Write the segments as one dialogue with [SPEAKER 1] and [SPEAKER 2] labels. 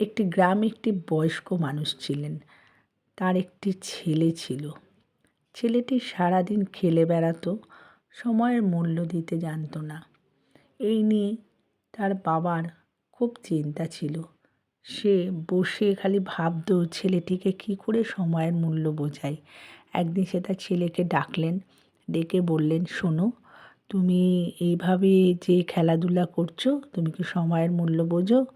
[SPEAKER 1] একটি গ্রামে একটি বয়স্ক মানুষ ছিলেন। তার একটি ছেলে ছিল। ছেলেটি সারাদিন খেলে বেড়াতো, সময়ের মূল্য দিতে জানতো না। এই নিয়ে তার বাবার খুব চিন্তা ছিল। সে বসে খালি ভাবতো, ছেলেটিকে কী করে সময়ের মূল্য বোঝায়? একদিন সে তার ছেলেকে ডাকলেন, ডেকে বললেন, শোনো, তুমি এইভাবে যে খেলাধুলা করছ, তুমি কি সময়ের মূল্য বোঝো?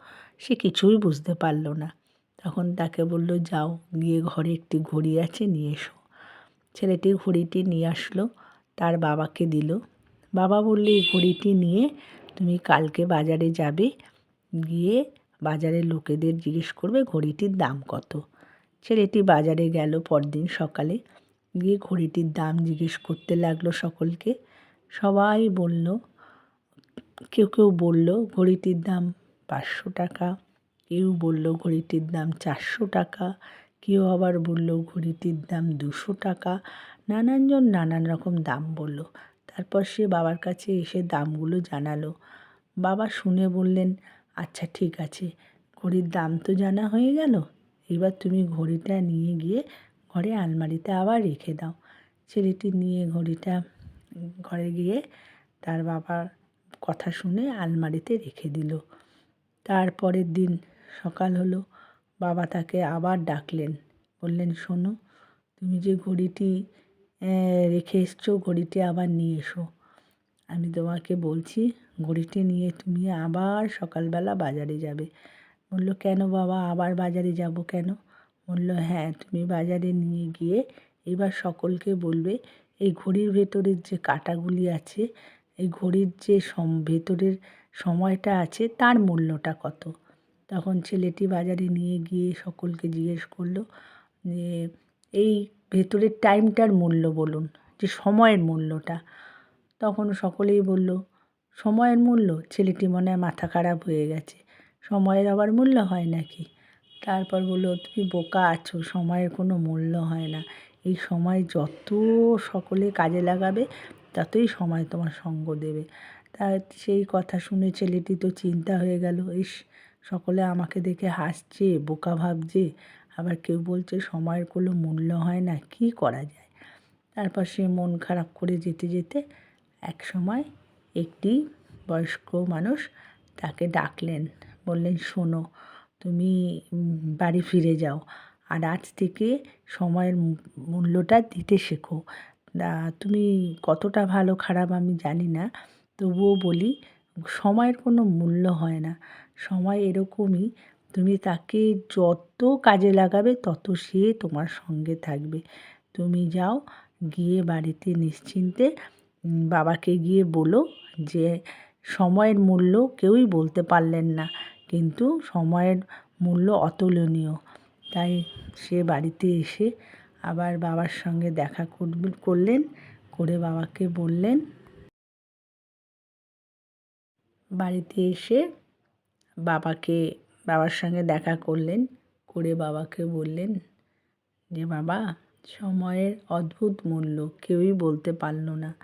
[SPEAKER 1] সে কিছুই বুঝতে পারল না। তখন তাকে বলল, যাও, গিয়ে ঘরে একটি ঘড়ি আছে, নিয়ে এসো। ছেলেটি ঘড়িটি নিয়ে আসলো, তার বাবাকে দিল। বাবা বলল, এই ঘড়িটি নিয়ে তুমি কালকে বাজারে যাবে, গিয়ে বাজারের লোকেদের জিজ্ঞেস করবে ঘড়িটির দাম কত। ছেলেটি বাজারে গেল পরদিন সকালে, গিয়ে ঘড়িটির দাম জিজ্ঞেস করতে লাগল সকলকে। সবাই বলল, কেউ কেউ বলল, ঘড়িটির দাম পাঁচশো টাকা। কেউ বলল, ঘড়িটির দাম চারশো টাকা। কেউ আবার বলল, ঘড়িটির দাম দুশো টাকা। নানানজন নানান রকম দাম বলল। তারপর সে বাবার কাছে এসে দামগুলো জানালো। বাবা শুনে বললেন আচ্ছা ঠিক আছে। ঘড়ির দাম তো জানা হয়ে গেল। এবার তুমি ঘড়িটা নিয়ে গিয়ে ঘরে আলমারিতে আবার রেখে দাও। ছেলেটি নিয়ে ঘড়িটা ঘরে গিয়ে তার বাবার কথা শুনে আলমারিতে রেখে দিল। তারপরের দিন সকাল হলো, বাবা তাকে আবার ডাকলেন। বললেন, শোনো, তুমি যে ঘড়িটি রেখে এসছো, ঘড়িটি আবার নিয়ে এসো। আমি তোমাকে বলছি, ঘড়িটি নিয়ে তুমি আবার সকালবেলা বাজারে যাবে। বলল, কেন বাবা, আবার বাজারে যাব কেন? বলল হ্যাঁ তুমি বাজারে নিয়ে গিয়ে এবার সকলকে বলবে, এই ঘড়ির ভেতরের যে কাঁটাগুলি আছে, এই ঘড়ির যে সম, ভেতরের সময়টা আছে, তার মূল্যটা কত? তখন ছেলেটি বাজারে নিয়ে গিয়ে সকলকে জিজ্ঞেস করল যে, এই ভেতরের টাইমটার মূল্য বলুন, যে সময়ের মূল্যটা? তখন সকলেই বলল, সময়ের মূল্য? ছেলেটি মনে হয় মাথা খারাপ হয়ে গেছে, সময়ের আবার মূল্য হয় নাকি? তারপর বলল, তুমি বোকা আছো, সময়ের কোনো মূল্য হয় না। এই সময় যত সকলে কাজে লাগাবে, ততই সময় তোমার সঙ্গ দেবে। তা সেই কথা শুনে ছেলেটি তো চিন্তা হয়ে গেল, ইস, সকলে আমাকে দেখে হাসছে, বোকা ভাবছে। আবার কেউ বলছে সময়ের কোনো মূল্য হয় না, কী করা যায়? তারপর সে মন খারাপ করে যেতে যেতে এক সময় একটি বয়স্ক মানুষ তাকে ডাকলেন, বললেন, শোনো, তুমি বাড়ি ফিরে যাও আর আজ থেকে সময়ের মূল্যটা দিতে শেখো। তুমি কতটা ভালো খারাপ আমি জানি না তবুও বলি, সময়ের কোনো মূল্য হয় না। সময় এরকমই, তুমি তাকে যত কাজে লাগাবে তত সে তোমার সঙ্গে থাকবে। তুমি যাও, গিয়ে বাড়িতে নিশ্চিন্তে বাবাকে গিয়ে বলো যে, সময়ের মূল্য কেউই বলতে পারলেন না, কিন্তু সময়ের মূল্য অতুলনীয়। তাই সে বাড়িতে এসে আবার বাবার সঙ্গে দেখা করলেন, করে বাবাকে বললেন বাড়িতে এসে বাবাকে, বাবার সঙ্গে দেখা করলেন, করে বাবাকে বললেন যে, বাবা, সময়ের অদ্ভুত মূল্য, কেউই বলতে পারল না।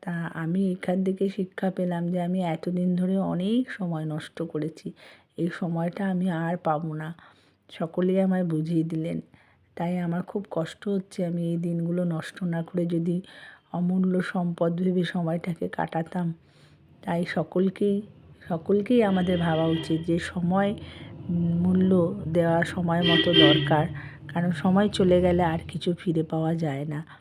[SPEAKER 1] তা আমি এখান থেকে শিক্ষা পেলাম যে, আমি এতদিন ধরে অনেক সময় নষ্ট করেছি। এই সময়টা আমি আর পাবো না। সকলেই আমায় বুঝিয়ে দিলেন। তাই আমার খুব কষ্ট হচ্ছে আমি এই দিনগুলো নষ্ট না করে যদি অমূল্য সম্পদ ভেবে সময়টাকে কাটাতাম। তাই সকলকেই সকলকেই আমাদের ভাবা উচিত যে সময়, মূল্য দেওয়া সময় মতো দরকার। কারণ সময় চলে গেলে আর কিছু ফিরে পাওয়া যায় না।